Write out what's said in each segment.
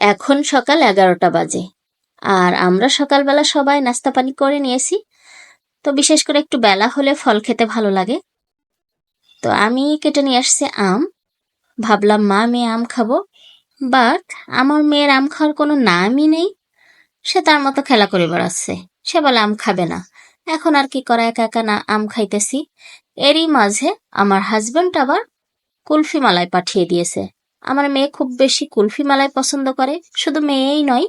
এখন সকাল এগারোটা বাজে। আর আমরা সকালবেলা সবাই নাস্তা পানি করে নিয়েছি। তো বিশেষ করে একটু বেলা হলে ফল খেতে ভালো লাগে। তো আমি কেটে নিয়ে আসছি আম। ভাবলাম, মা মেয়ে আম খাব। বাট আমার মেয়ের আম খাওয়ার কোনো নামই নেই। সে তার মতো খেলা করে বেড়াচ্ছে। সে বলে, আম খাবে না। এখন আর কি করা, একা একা না আম খাইতেছি। এরই মাঝে আমার হাজবেন্ড আবার কুলফি মালাই পাঠিয়ে দিয়েছে। আমার মেয়ে খুব বেশি কুলফি মালাই পছন্দ করে, শুধু মেয়েই নয়,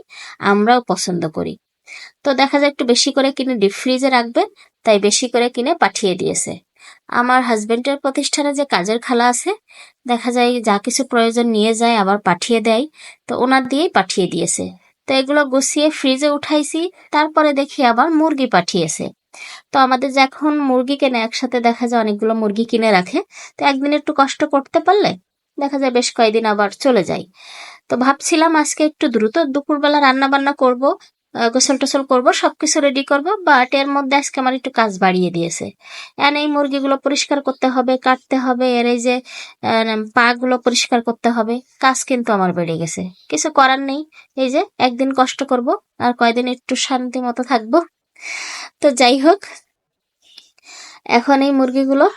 আমরাও পছন্দ করি। তো দেখা যায় একটু বেশি করে কিনে ডিপ ফ্রিজে রাখবে তাই বেশি করে কিনে পাঠিয়ে দিয়েছে। আমার হাজবেন্ডের প্রতিষ্ঠানে যে কাজের খালা আছে, দেখা যায় যা কিছু প্রয়োজন নিয়ে যায় আবার পাঠিয়ে দেয়, তো ওনার দিয়েই পাঠিয়ে দিয়েছে। তো এগুলো গুছিয়ে ফ্রিজে উঠাইছি, তারপরে দেখি আবার মুরগি পাঠিয়েছে। তো আমাদের যে এখন মুরগি কেনে, একসাথে দেখা যায় অনেকগুলো মুরগি কিনে রাখে, তো একদিন একটু কষ্ট করতে পারলে দেখা যায় বেশ কয়েকদিন আবার চলে যায়। তো ভাবছিলাম আজকে একটু দ্রুত দুপুরবেলা রান্না বান্না করব গোসল টোসল করব, সবকিছু রেডি করব বাট এর মধ্যে আজকে আমার একটু কাজ বাড়িয়ে দিয়েছে। এন এই মুরগিগুলো পরিষ্কার করতে হবে, কাটতে হবে এর এই যে পা গুলো পরিষ্কার করতে হবে, কাজ কিন্তু আমার বেড়ে গেছে। কিছু করার নেই, এই যে, একদিন কষ্ট করব, আর কয়দিন একটু শান্তি মতো থাকব। তো যাই হোক, এখন এই মুরগিগুলো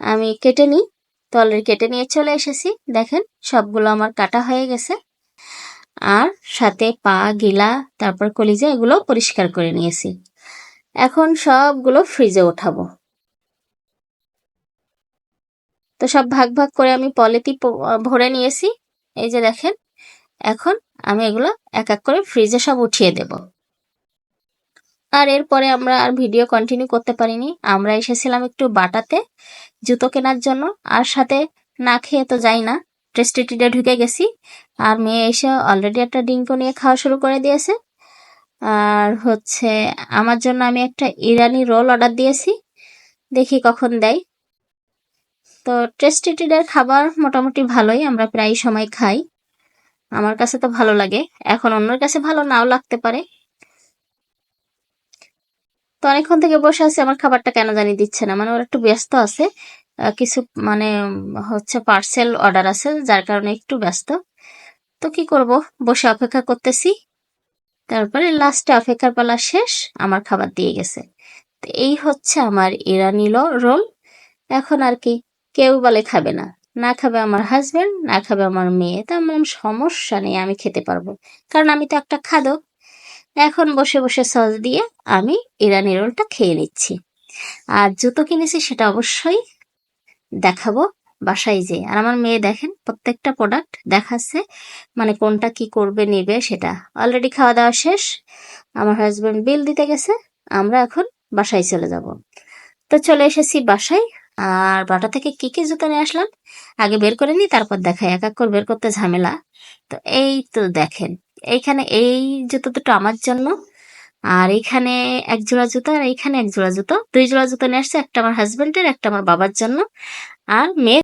আমি কেটে নিই। তো অলরেডি কেটে নিয়ে চলে এসেছি। দেখেন, সবগুলো আমার কাটা হয়ে গেছে। আর সাথে পা, গিলা, তারপর কলিজা, এগুলো পরিষ্কার করে নিয়েছি। এখন সবগুলো ফ্রিজে ওঠাবো। তো সব ভাগ ভাগ করে আমি পলিতি ভরে নিয়েছি। এই যে দেখেন, এখন আমি এগুলো এক এক করে ফ্রিজে সব উঠিয়ে দেব। আর এরপরে আমরা আর ভিডিও কন্টিনিউ করতে পারিনি। আমরা এসেছিলাম একটু বাটাতে, জুতো কেনার জন্য। আর সাথে না খেয়ে তো যাই না টেস্টিটিতে ঢুকে গেছি। আর মেয়ে এসে অলরেডি একটা ডিঙ্কো নিয়ে খাওয়া শুরু করে দিয়েছে। আর হচ্ছে আমার জন্য আমি একটা ইরানি রোল অর্ডার দিয়েছি। দেখি কখন দেয়। তো টেস্টিটিডের খাবার মোটামুটি ভালোই, আমরা প্রায় সময় খাই। আমার কাছে তো ভালো লাগে। এখন অন্যের কাছে ভালো নাও লাগতে পারে। তো অনেকক্ষণ থেকে বসে আছি, আমার খাবারটা কেন জানি দিচ্ছে না। মানে ওরা একটু ব্যস্ত আছে। কিছু মানে হচ্ছে পার্সেল অর্ডার আছে, যার কারণে একটু ব্যস্ত। তো কি করব? বসে অপেক্ষা করতেছি। তারপরে লাস্টে অপেক্ষার পালা শেষ, আমার খাবার দিয়ে গেছে। তো এই হচ্ছে আমার ইরানি রোল। এখন আর কি, কেউ বলে খাবে না। না খাবে আমার হাজবেন্ড না খাবে আমার মেয়ে। তা আমার সমস্যা নেই, আমি খেতে পারব। কারণ আমি তো একটা খাদক। এখন বসে বসে সস দিয়ে আমি ইরানি রোলটা খেয়ে নিচ্ছি। আর জুতো কিনেছি সেটা অবশ্যই দেখাবো বাসায় যে। আর আমার মেয়ে দেখেন, প্রত্যেকটা প্রোডাক্ট দেখাচ্ছে মানে কোনটা কি করবে, নেবে সেটা। অলরেডি খাওয়া দাওয়া শেষ, আমার হাজব্যান্ড বিল দিতে গেছে, আমরা এখন বাসায় চলে যাব। তো চলে এসেছি বাসায়, আর বাটা থেকে কি কি জুতো নিয়ে আসলাম, আগে বের করে নিই, তারপর দেখাই। এক এক করে বের করতে ঝামেলা। তো এই তো দেখেন এইখানে এই জুতো দুটো আমার জন্য। আর এখানে এক জোড়া জুতো আর এখানে এক জোড়া জুতো। দুই জোড়া জুতো নিয়ে আসছে, একটা আমার হাজবেন্ডের একটা আমার বাবার জন্য। আর মেয়ে